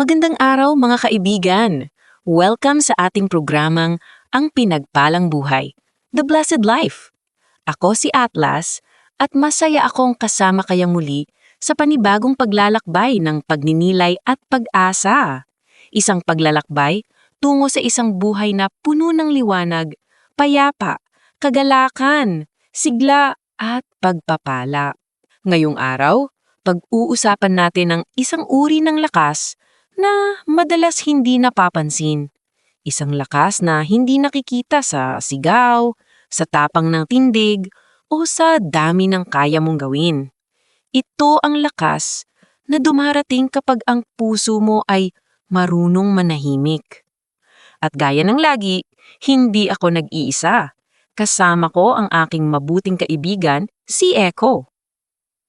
Magandang araw mga kaibigan! Welcome sa ating programang Ang Pinagpalang Buhay, The Blessed Life. Ako si Atlas at masaya akong kasama kaya muli sa panibagong paglalakbay ng pagninilay at pag-asa. Isang paglalakbay tungo sa isang buhay na puno ng liwanag, payapa, kagalakan, sigla at pagpapala. Ngayong araw, pag-uusapan natin ang isang uri ng lakas na madalas hindi napapansin. Isang lakas na hindi nakikita sa sigaw, sa tapang ng tindig, o sa dami ng kaya mong gawin. Ito ang lakas na dumarating kapag ang puso mo ay marunong manahimik. At gaya ng lagi, hindi ako nag-iisa. Kasama ko ang aking mabuting kaibigan, si Echo.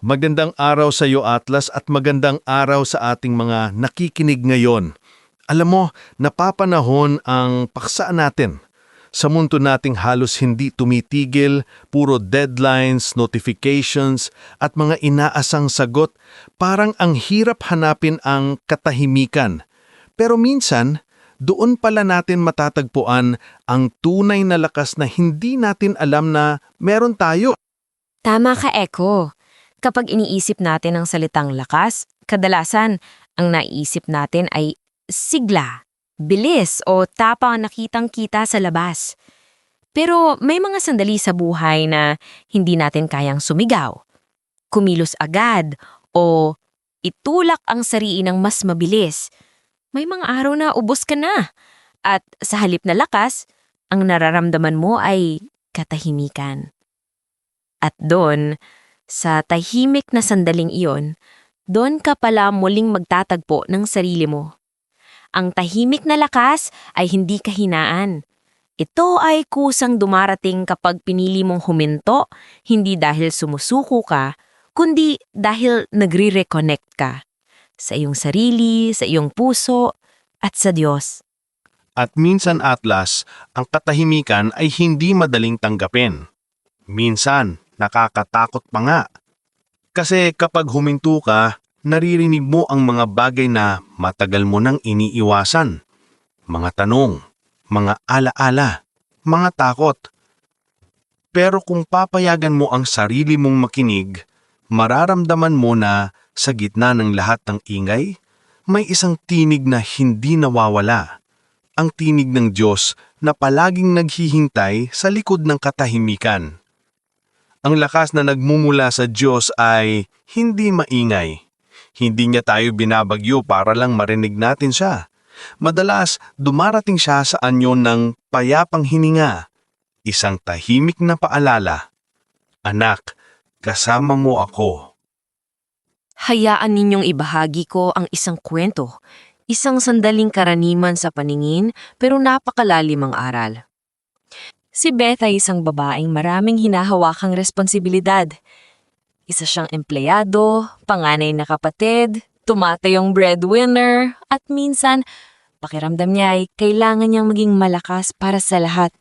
Magandang araw sa iyo Atlas at magandang araw sa ating mga nakikinig ngayon. Alam mo, napapanahon ang paksa natin. Sa mundo nating halos hindi tumitigil, puro deadlines, notifications at mga inaasang sagot, parang ang hirap hanapin ang katahimikan. Pero minsan, doon pala natin matatagpuan ang tunay na lakas na hindi natin alam na meron tayo. Tama ka, Echo. Kapag iniisip natin ang salitang lakas, kadalasan ang naisip natin ay sigla, bilis o tapang nakitang-kita sa labas. Pero may mga sandali sa buhay na hindi natin kayang sumigaw, kumilos agad o itulak ang sariin ng mas mabilis. May mga araw na ubos ka na at sa halip na lakas, ang nararamdaman mo ay katahimikan. At doon, sa tahimik na sandaling iyon, doon ka pala muling magtatagpo ng sarili mo. Ang tahimik na lakas ay hindi kahinaan. Ito ay kusang dumarating kapag pinili mong huminto, hindi dahil sumusuko ka, kundi dahil nagre-reconnect ka sa iyong sarili, sa iyong puso, at sa Diyos. At minsan Atlas, ang katahimikan ay hindi madaling tanggapin. Minsan, nakakatakot pa nga. Kasi kapag huminto ka, naririnig mo ang mga bagay na matagal mo nang iniiwasan. Mga tanong, mga alaala, mga takot. Pero kung papayagan mo ang sarili mong makinig, mararamdaman mo na sa gitna ng lahat ng ingay, may isang tinig na hindi nawawala. Ang tinig ng Diyos na palaging naghihintay sa likod ng katahimikan. Ang lakas na nagmumula sa Diyos ay hindi maingay. Hindi niya tayo binabagyo para lang marinig natin siya. Madalas, dumarating siya sa anyo ng payapang hininga. Isang tahimik na paalala. Anak, kasama mo ako. Hayaan ninyong ibahagi ko ang isang kwento, isang sandaling karaniman sa paningin pero napakalalim ang aral. Si Beth ay isang babaeng maraming hinahawakang responsibilidad. Isa siyang empleyado, panganay na kapatid, tumatayong breadwinner, at minsan, pakiramdam niya ay kailangan niyang maging malakas para sa lahat.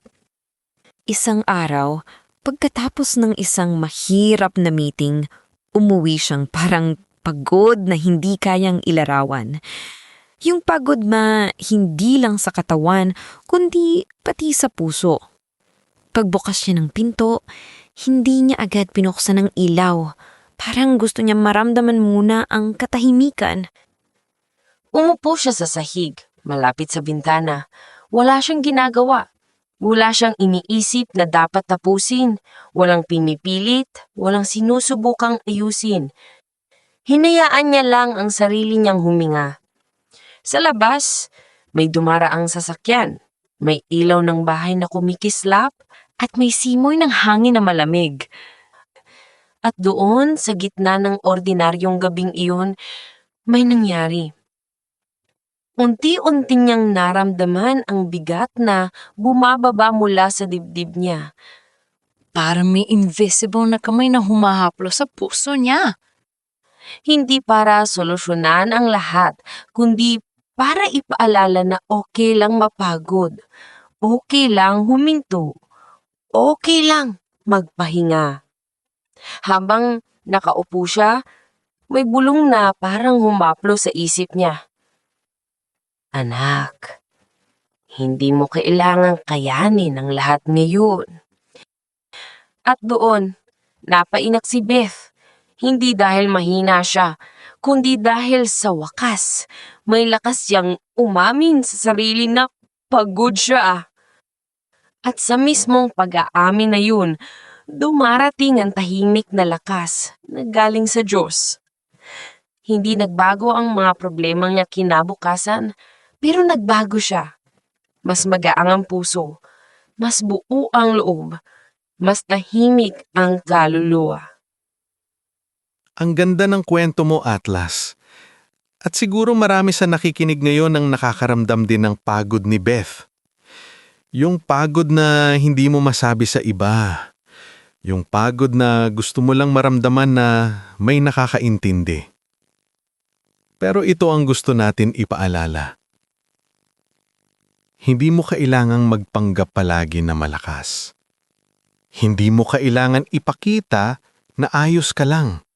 Isang araw, pagkatapos ng isang mahirap na meeting, umuwi siyang parang pagod na hindi kayang ilarawan. Yung pagod ma hindi lang sa katawan, kundi pati sa puso. Pagbukas niya ng pinto, hindi niya agad pinuksan ng ilaw. Parang gusto niya maramdaman muna ang katahimikan. Umupo siya sa sahig, malapit sa bintana. Wala siyang ginagawa. Wala siyang iniisip na dapat tapusin. Walang pinipilit, walang sinusubukang ayusin. Hinayaan niya lang ang sarili niyang huminga. Sa labas, may dumaraang sasakyan. May ilaw ng bahay na kumikislap at may simoy ng hangin na malamig. At doon, sa gitna ng ordinaryong gabing iyon, may nangyari. Unti-unti niyang naramdaman ang bigat na bumababa mula sa dibdib niya. Parang may invisible na kamay na humahaplo sa puso niya. Hindi para solusyonan ang lahat, kundi para ipaalala na okay lang mapagod. Okay lang huminto. Okay lang magpahinga. Habang nakaupo siya, may bulong na parang humaplo sa isip niya. Anak, hindi mo kailangang kayanin ang lahat ngayon. At doon, napainak si Beth. Hindi dahil mahina siya, kundi dahil sa wakas, may lakas siyang umamin sa sarili na pagod siya. At sa mismong pag-aamin na yun, dumarating ang tahimik na lakas na galing sa Diyos. Hindi nagbago ang mga problema niya kinabukasan, pero nagbago siya. Mas magaang ang puso, mas buo ang loob, mas tahimik ang kaluluwa. Ang ganda ng kwento mo, Atlas. At siguro marami sa nakikinig ngayon ang nakakaramdam din ng pagod ni Beth. Yung pagod na hindi mo masabi sa iba. Yung pagod na gusto mo lang maramdaman na may nakakaintindi. Pero ito ang gusto natin ipaalala. Hindi mo kailangang magpanggap palagi na malakas. Hindi mo kailangan ipakita na ayos ka lang.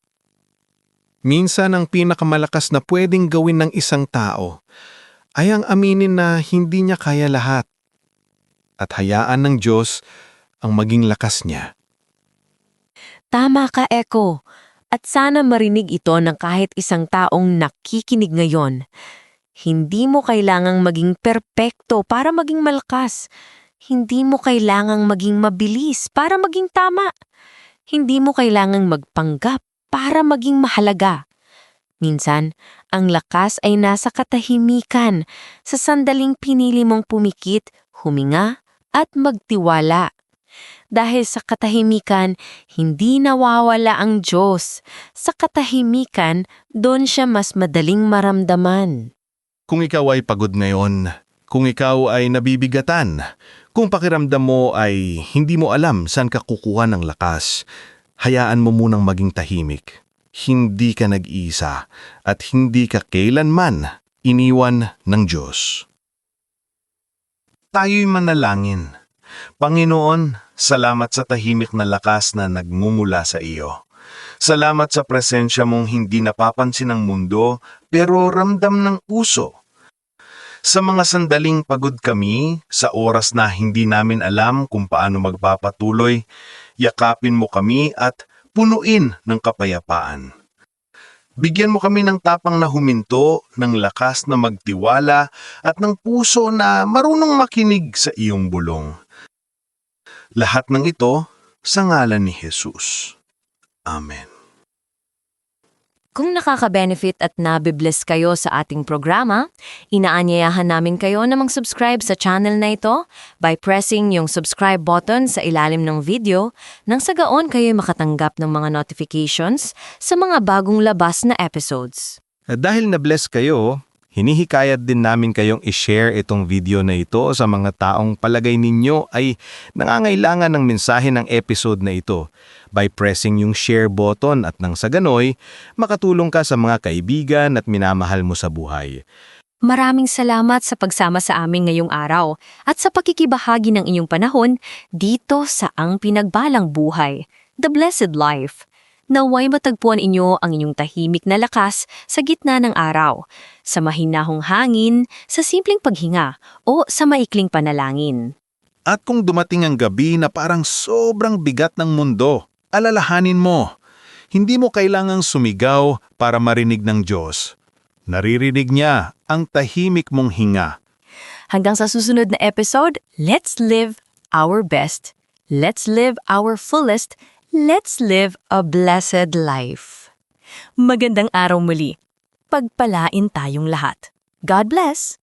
Minsan ang pinakamalakas na pwedeng gawin ng isang tao ay ang aminin na hindi niya kaya lahat at hayaan ng Diyos ang maging lakas niya. Tama ka, Echo. At sana marinig ito ng kahit isang taong nakikinig ngayon. Hindi mo kailangang maging perpekto para maging malakas. Hindi mo kailangang maging mabilis para maging tama. Hindi mo kailangang magpanggap para maging mahalaga. Minsan, ang lakas ay nasa katahimikan, sa sandaling pinili mong pumikit, huminga, at magtiwala. Dahil sa katahimikan, hindi nawawala ang Diyos. Sa katahimikan, doon siya mas madaling maramdaman. Kung ikaw ay pagod ngayon, kung ikaw ay nabibigatan, kung pakiramdam mo ay hindi mo alam saan ka kukuha ng lakas, hayaan mo munang maging tahimik. Hindi ka nag-iisa at hindi ka kailanman iniwan ng Diyos. Tayo'y manalangin. Panginoon, salamat sa tahimik na lakas na nagmumula sa iyo. Salamat sa presensya mong hindi napapansin ng mundo pero ramdam ng puso. Sa mga sandaling pagod kami, sa oras na hindi namin alam kung paano magpapatuloy, yakapin mo kami at punuin ng kapayapaan. Bigyan mo kami ng tapang na huminto, ng lakas na magtiwala at ng puso na marunong makinig sa iyong bulong. Lahat ng ito sa ngalan ni Jesus. Amen. Kung nakaka-benefit at nabibless kayo sa ating programa, inaanyayahan namin kayo na mag-subscribe sa channel na ito by pressing yung subscribe button sa ilalim ng video nang sa gaon kayo makatanggap ng mga notifications sa mga bagong labas na episodes. Dahil na-bless kayo, hinihikayat din namin kayong i-share itong video na ito sa mga taong palagay ninyo ay nangangailangan ng mensahe ng episode na ito by pressing yung share button at nang sa ganoy, makatulong ka sa mga kaibigan at minamahal mo sa buhay. Maraming salamat sa pagsama sa amin ngayong araw at sa pakikibahagi ng inyong panahon dito sa Ang Pinagbalang Buhay, The Blessed Life. Naway matagpuan inyo ang inyong tahimik na lakas sa gitna ng araw, sa mahinahong hangin, sa simpleng paghinga, o sa maikling panalangin. At kung dumating ang gabi na parang sobrang bigat ng mundo, alalahanin mo, hindi mo kailangang sumigaw para marinig ng Diyos. Naririnig niya ang tahimik mong hinga. Hanggang sa susunod na episode, let's live our best. Let's live our fullest. Let's live a blessed life. Magandang araw muli. Pagpalain tayong lahat. God bless!